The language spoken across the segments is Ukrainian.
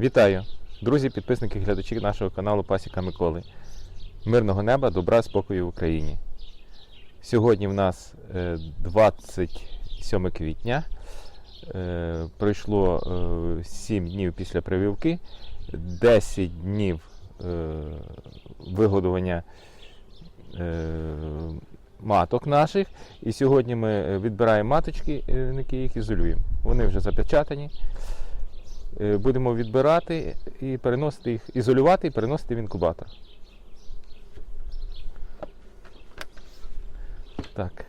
Вітаю, друзі, підписники глядачі нашого каналу Пасіка Миколи. Мирного неба, добра, спокою в Україні. Сьогодні в нас е, 27 квітня. Е, Пройшло е, 7 днів після прививки, 10 днів е, вигодування е, маток наших. І сьогодні ми е, відбираємо маточки, е, які їх ізолюємо. Вони вже запечатані. Е, Будемо відбирати і переносити їх, ізолювати і переносити в інкубатор. Так.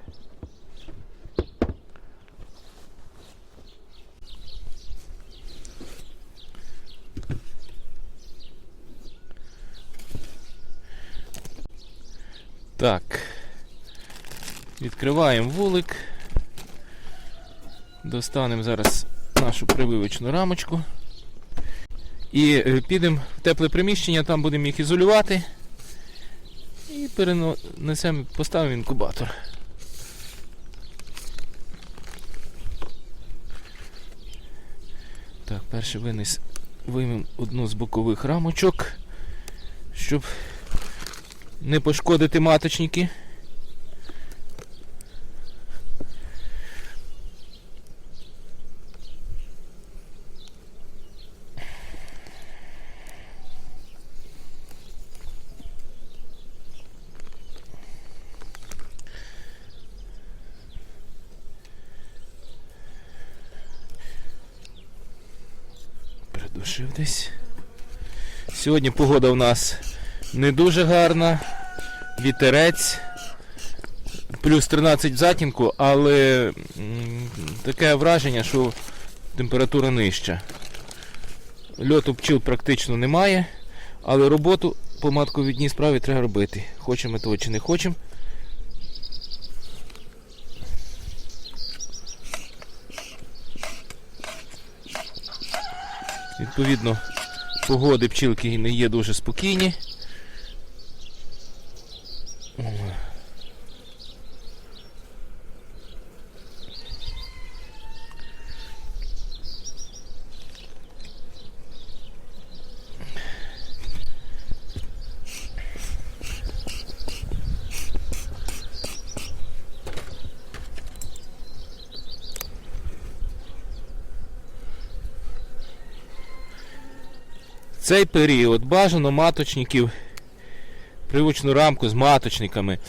Так. Відкриваємо вулик. Достанемо зараз нашу прививочну рамочку. І е, підемо в тепле приміщення, там будемо їх ізолювати. І перенесемо, поставимо інкубатор. Так, перше винес, виймемо одну з бокових рамочок, щоб не пошкодити маточники. Придушив десь. Сьогодні погода у нас не дуже гарна. Вітерець. Плюс 13 в затінку, але таке враження, що температура нижча. Льоту пчіл практично немає, але роботу по матковідній справі треба робити. Хочемо того чи не хочемо. Відповідно, погоди пчілки не є дуже спокійні. Цей період бажано маточників, привочну рамку з маточниками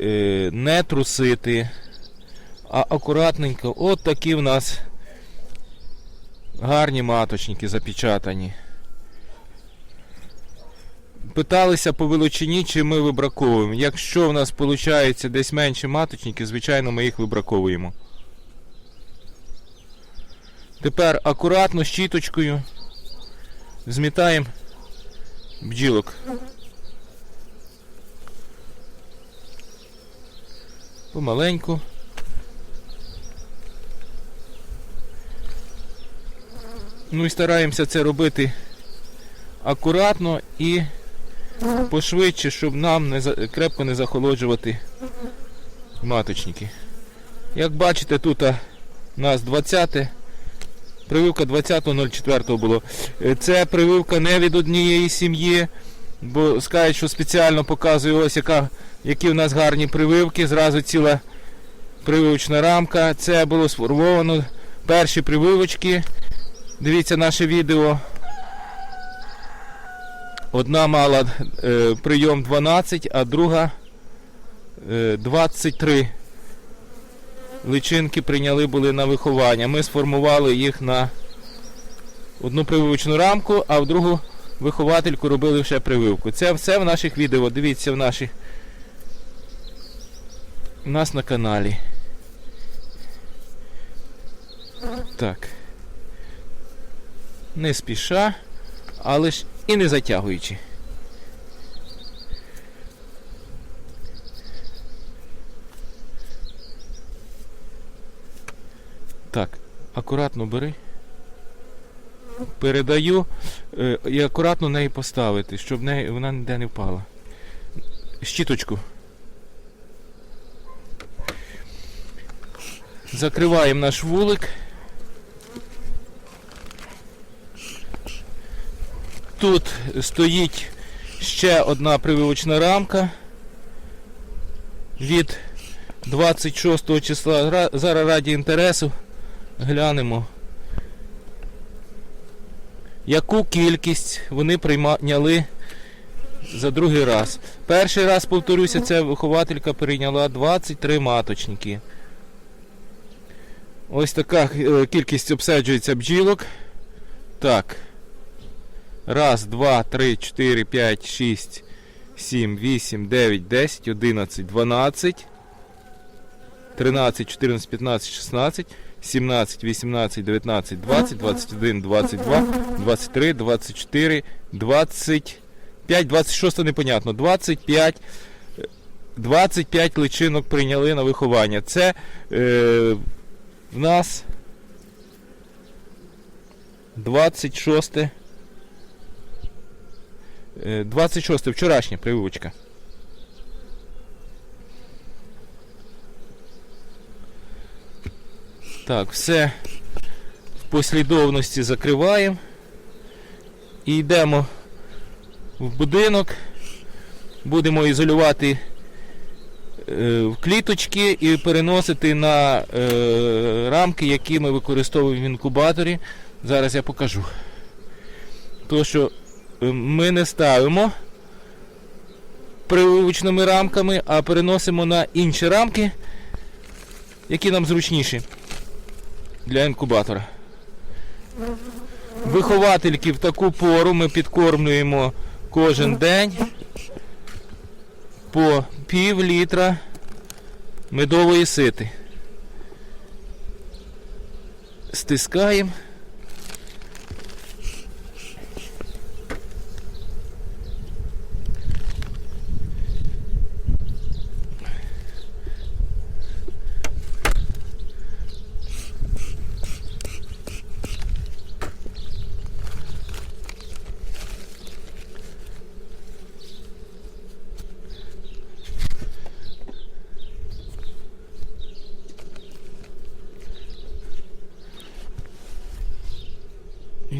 е, не трусити, а акуратненько. От такі в нас гарні маточники запечатані. Питалися по величині, чи ми вибраковуємо. Якщо в нас виходить десь менше маточників, звичайно, ми їх вибраковуємо. Тепер акуратно щіточкою змітаємо бджілок. Помаленьку. Ну і стараємося це робити акуратно і пошвидше, щоб нам не за- крепко не захолоджувати маточники. Як бачите, тут у нас 20 Прививка 20.04 було. Е, Це прививка не від однієї сім'ї, бо скажуть, що спеціально показує ось яка, які в нас гарні прививки. Зразу ціла прививочна рамка. Це було сформовано. Перші прививочки. Дивіться наше відео. Одна мала е, прийом 12, а друга е, 23 личинки прийняли були на виховання. Ми сформували їх на одну прививочну рамку, а в другу виховательку робили ще прививку. Це все в наших відео. Дивіться в наших у нас на каналі. Так. Не спіша, але ж і не затягуючи. Так, акуратно бери. Передаю е, і акуратно неї поставити, щоб неї, вона ніде не впала. Щіточку. Закриваємо наш вулик. тут стоїть ще одна прививочна рамка від 26 числа. Зараз раді інтересу глянемо. Яку кількість вони прийняли за другий раз? Перший раз, повторюся, ця вихователька прийняла 23 маточники. Ось така е, кількість обсаджується бджілок. Так. Раз, два, три, чотири, п'ять, шість, сім, вісім, дев'ять, десять, одинадцять, дванадцять. 13, 14, 15, 16, 17, 18, 19, 20, 21, 22, 23, 24, 25, 26 непонятно, 25, е, 25 личинок прийняли на виховання. Це е, в нас 26, е, 26 вчорашня прививочка. Так, все в послідовності закриваємо. І йдемо в будинок. Будемо ізолювати е, в кліточки і переносити на е, рамки, які ми використовуємо в інкубаторі. Зараз я покажу. То, що е, ми не ставимо прививочними рамками, а переносимо на інші рамки, які нам зручніші для інкубатора. Виховательки в таку пору ми підкормлюємо кожен день по пів літра медової сити. Стискаємо.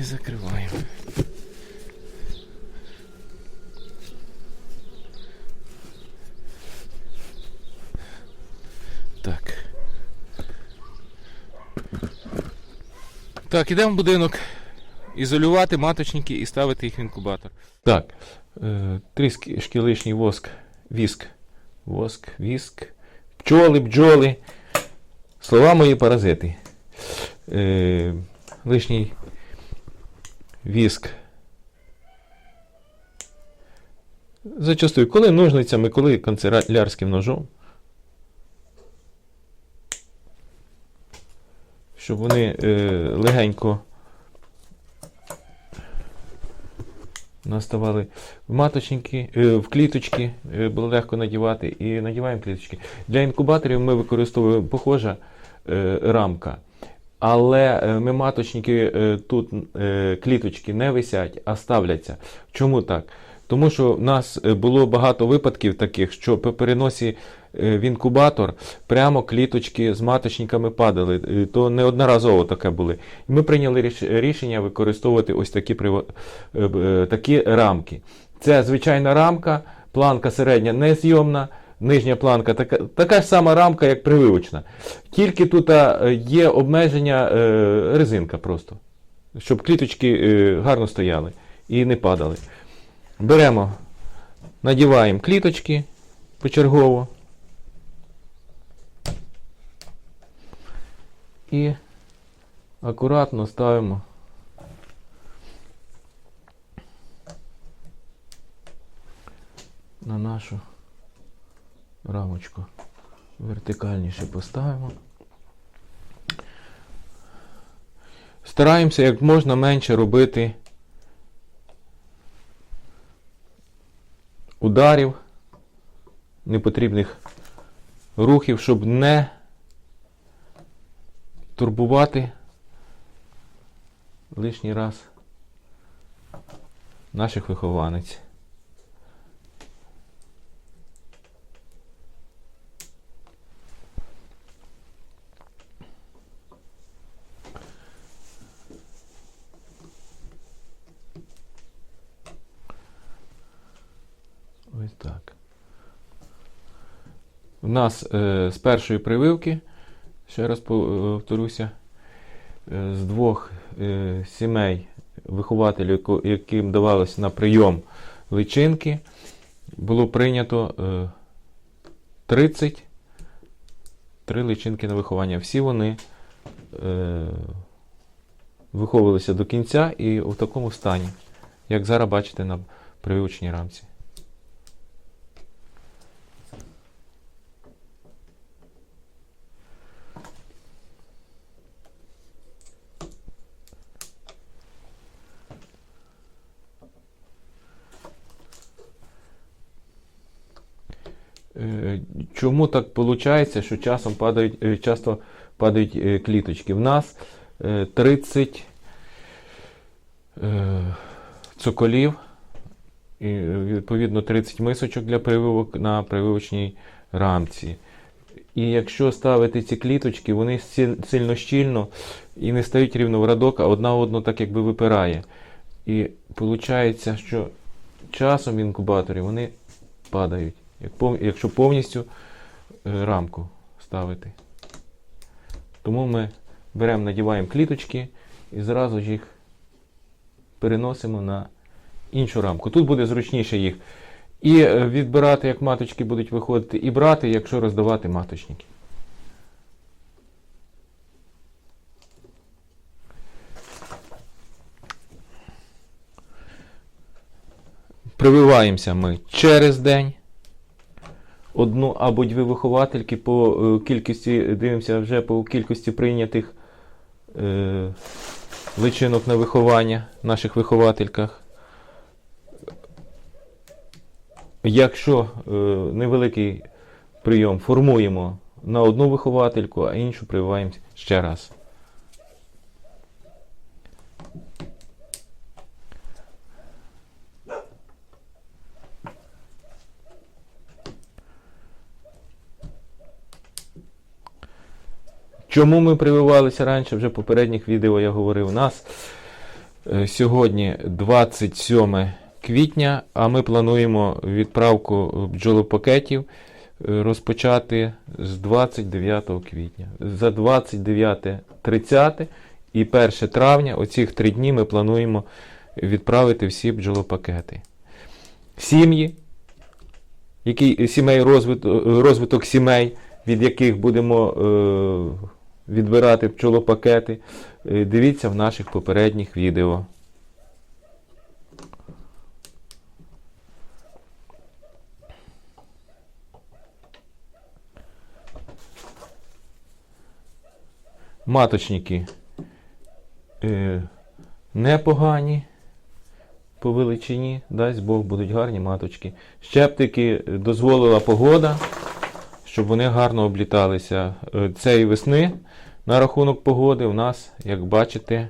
І закриваємо. Так. Так, ідемо в будинок ізолювати маточники і ставити їх в інкубатор. Так, е, трішки лишній воск, віск, воск, віск, пчоли, бджоли. Слова мої паразити. Е, лишній віск. Зачастую, коли ножницями, коли канцелярським ножом. Щоб вони е, легенько наставали в маточники, е, в кліточки, е, було легко надівати і надіваємо кліточки. Для інкубаторів ми використовуємо похожа е, рамка. Але е, ми маточники е, тут е, кліточки не висять, а ставляться. Чому так? Тому що в нас е, було багато випадків таких, що по переносі в інкубатор прямо кліточки з маточниками падали. То неодноразово таке були. І ми прийняли рішення використовувати ось такі, такі рамки. Це звичайна рамка, планка середня незйомна, нижня планка така, така ж сама рамка, як прививочна. Тільки тут е, є обмеження е, резинка просто, щоб кліточки е, гарно стояли і не падали. Беремо, надіваємо кліточки почергово. І акуратно ставимо на нашу рамочку. Вертикальніше поставимо. Стараємося як можна менше робити ударів, непотрібних рухів, щоб не турбувати лишній раз наших вихованець. У нас е, з першої прививки, ще раз повторюся, е, з двох е, сімей вихователів, яким давалося на прийом личинки, було прийнято е, 33 личинки на виховання. Всі вони е, виховувалися до кінця і в такому стані, як зараз бачите на прививочній рамці. Е, Чому так виходить, що часом падають, е, часто падають е, кліточки? В нас е, 30 е, цоколів, і відповідно 30 мисочок для прививок на прививочній рамці. І якщо ставити ці кліточки, вони сильно щільно і не стають рівно в радок, а одна одну так якби випирає. І виходить, що часом в інкубаторі вони падають, якщо повністю рамку ставити. Тому ми беремо, надіваємо кліточки і зразу їх переносимо на іншу рамку. Тут буде зручніше їх і е, відбирати, як маточки будуть виходити, і брати, якщо роздавати маточники. Прививаємося ми через день. Одну або дві виховательки по е, кількості, дивимося вже по кількості прийнятих е, личинок на виховання в наших виховательках. Якщо е, невеликий прийом формуємо на одну виховательку, а іншу прививаємо ще раз. Чому ми прививалися раніше? Вже в попередніх відео я говорив. У нас е, сьогодні 27 квітня, а ми плануємо відправку бджолопакетів е, розпочати з 29 квітня. За 29, 30 і 1 травня, оцих три дні ми плануємо відправити всі бджолопакети. Сім'ї, який, сімей розвиток, розвиток сімей, від яких будемо е, відбирати пчолопакети, е, дивіться в наших попередніх відео. Маточники е, непогані по величині, дасть Бог, будуть гарні маточки. Щептики дозволила погода, щоб вони гарно обліталися. Е, Цієї весни на рахунок погоди у нас, як бачите,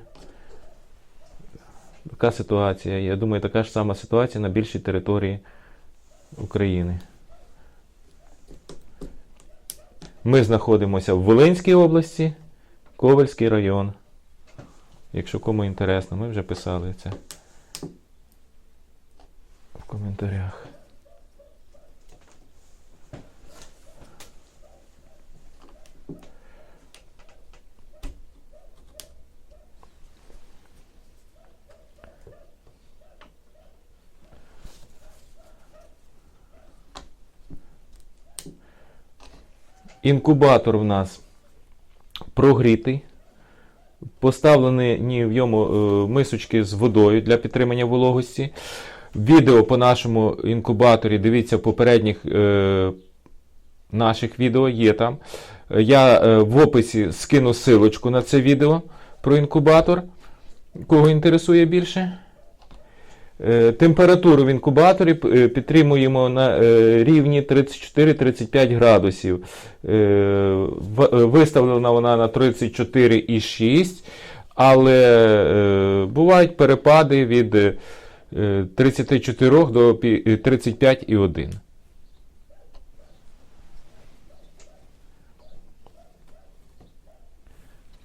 така ситуація. Я думаю, така ж сама ситуація на більшій території України. Ми знаходимося в Волинській області, Ковальський район. Якщо кому інтересно, ми вже писали це в коментарях. Інкубатор в нас прогрітий. Поставлені в йому е, мисочки з водою для підтримання вологості. Відео по нашому інкубаторі, дивіться попередніх е, наших відео є там. Я е, в описі скину силочку на це відео про інкубатор. Кого інтересує більше? Е, Температуру в інкубаторі е, підтримуємо на е, рівні 34-35 градусів. Виставлена вона на 34,6, але бувають перепади від е, 34 до е, 35,1.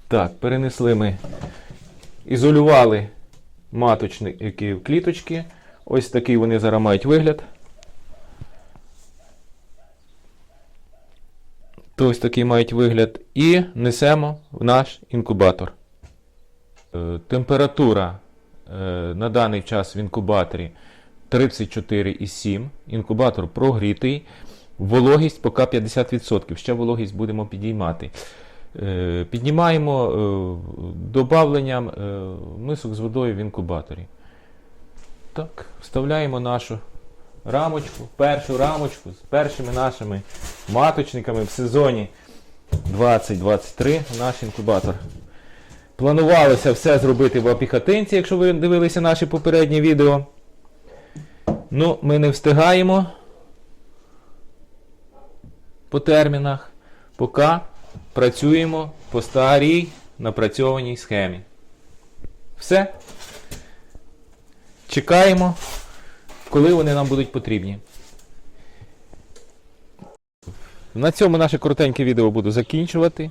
Так, перенесли ми, ізолювали маточники в кліточки. Ось такий вони зараз мають вигляд. То ось такий мають вигляд. І несемо в наш інкубатор. Е, Температура е, на даний час в інкубаторі 34,7. Інкубатор прогрітий. Вологість поки 50%. Ще вологість будемо підіймати. Е, Піднімаємо е, добавленням е, мисок з водою в інкубаторі. Так, вставляємо нашу рамочку, першу рамочку з першими нашими маточниками в сезоні 2023 наш інкубатор. Планувалося все зробити в апіхатинці, якщо ви дивилися наші попередні відео. Ну, ми не встигаємо по термінах, поки працюємо по старій напрацьованій схемі. Все. Чекаємо, коли вони нам будуть потрібні. На цьому наше коротеньке відео буду закінчувати.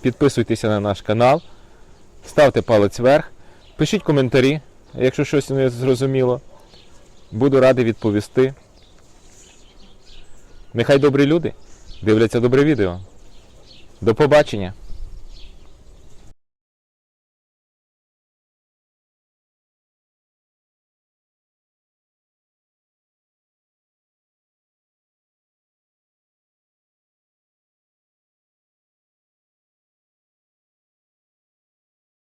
Підписуйтеся на наш канал, ставте палець вверх, пишіть коментарі, якщо щось не зрозуміло. Буду радий відповісти. Нехай добрі люди дивляться добре відео. До побачення!